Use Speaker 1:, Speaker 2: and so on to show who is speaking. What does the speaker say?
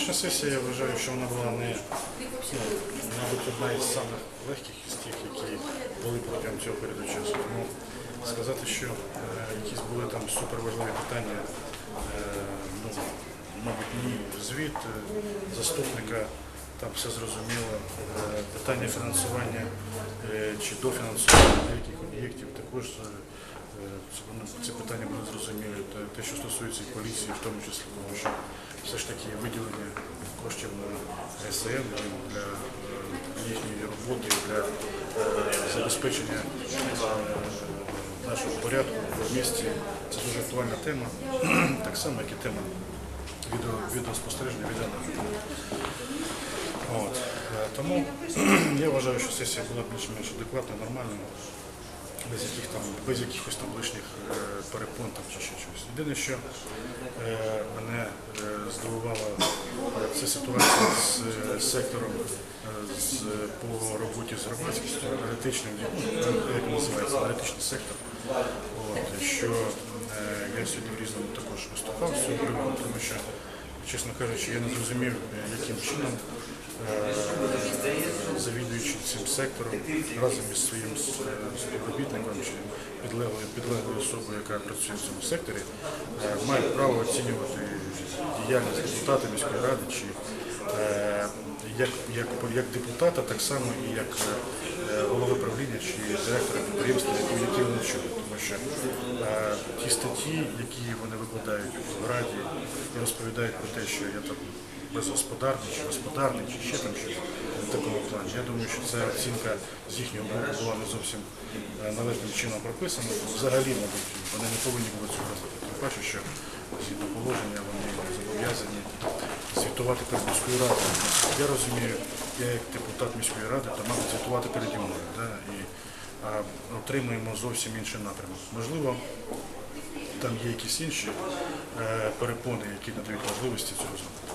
Speaker 1: Сьогоднішня сесія, я вважаю, що вона була не, ну, мабуть, одна із самих легких із тих, які були протягом цього періоду часу. Тому сказати, що е, якісь були там суперважливі питання, е, ну, мабуть, ні. Звіт е, заступника, там все зрозуміло. Питання фінансування чи дофінансування деяких об'єктів також. ці питання будуть зрозумілі. Те, що стосується і поліції, в тому числі, тому що все ж таки виділення коштів на СМ для е, їхньої роботи, для е, забезпечення е, нашого порядку в місті. Це дуже актуальна тема, так само, як і тема відео, відеоспостереження, відеонагляду. От. Тому я вважаю, що сесія була більш-менш адекватна, нормальна без яких там без якихось там лишніх перепон там, чи ще щось. Єдине, що мене е, здивувала ця ситуація з е, сектором е, з, по роботі з громадськістю, аналітичним, як називається, аналітичний сектор. От, що е, я сьогодні в різному також виступав з цього приводу, тому що, чесно кажучи, я не зрозумів, е, яким чином е, завідуючи цим сектором разом із своїм е, співробітником чи підлеглою, підлеглою особою, яка працює в цьому секторі, е, має право оцінювати діяльність депутата міської ради чи е, як, як, як депутата, так само і як е, голови правління чи директора підприємства, які- вони чують. Тому що е, ті статті, які вони викладають в раді і розповідають про те, що я там безгосподарний чи господарний, чи ще там щось в такому плані. Я думаю, що ця оцінка з їхнього боку була не зовсім е, належним чином прописана. Взагалі, мабуть, вони не повинні були цього робити. Тим паче, що згідно положення вони зобов'язані звітувати перед міською радою. Я розумію, я як депутат міської ради, то мабуть звітувати переді мною. Да? І а, отримуємо зовсім інший напрямок. Можливо, там є якісь інші е, перепони, які надають можливості цього зробити.